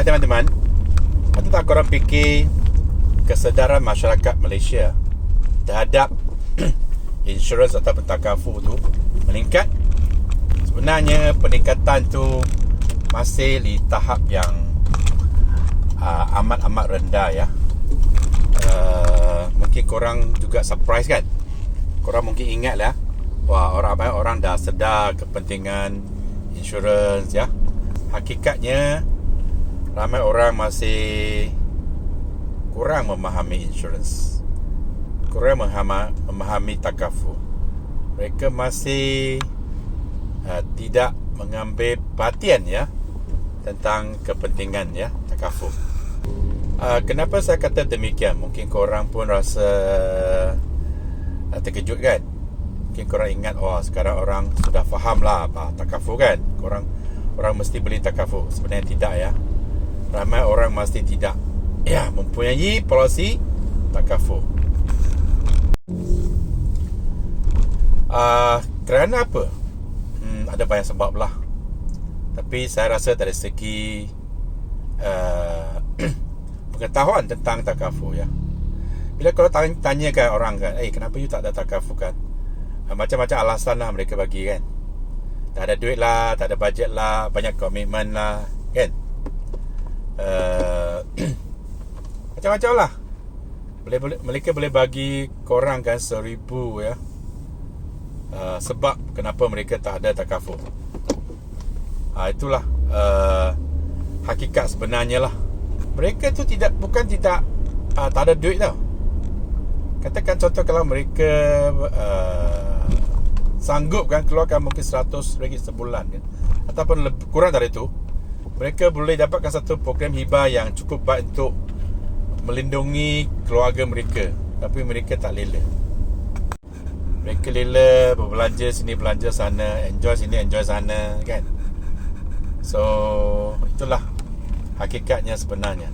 Hai teman-teman. Ada tak korang fikir Kesedaran masyarakat Malaysia Terhadap Insurans ataupun takafu tu Meningkat? Sebenarnya peningkatan tu Masih di tahap yang uh, Amat-amat rendah ya. Uh, Mungkin korang juga surprise kan? Korang mungkin ingat lah Wah orang banyak orang dah sedar kepentingan insurans ya. Hakikatnya ramai orang masih kurang memahami insurans. Kurang memahami, memahami takafu. Mereka masih uh, tidak mengambil perhatian ya tentang kepentingan ya takafu. Uh, kenapa saya kata demikian? Mungkin korang pun rasa uh, terkejut kan? Mungkin korang ingat Oh sekarang orang sudah faham lah apa takafu kan Korang Orang mesti beli takafu Sebenarnya tidak ya Ramai orang mesti tidak Ya mempunyai polisi Takafu uh, Kerana apa? Hmm, ada banyak sebab lah Tapi saya rasa dari segi uh, Pengetahuan tentang takafu ya. Bila kalau tanya, tanyakan orang kan Eh kenapa you tak ada takafu kan? Ah, macam-macam alasan lah mereka bagi kan. Tak ada duit lah Tak ada bajet lah Banyak komitmen lah Kan uh, Macam-macam lah. Boleh, boleh, Mereka boleh bagi Korang kan seribu ya. Uh, Sebab Kenapa mereka tak ada takaful. Uh, Itulah uh, Hakikat sebenarnya lah. Mereka tu tidak Bukan tidak uh, Tak ada duit tau. Katakan contoh kalau mereka uh, sanggup kan keluarkan mungkin 100 ringgit sebulan kan. Ataupun lebih, kurang dari itu mereka boleh dapatkan satu program hibah yang cukup baik untuk melindungi keluarga mereka tapi mereka tak lela. Mereka lela berbelanja sini belanja sana enjoy sini enjoy sana kan? So itulah hakikatnya sebenarnya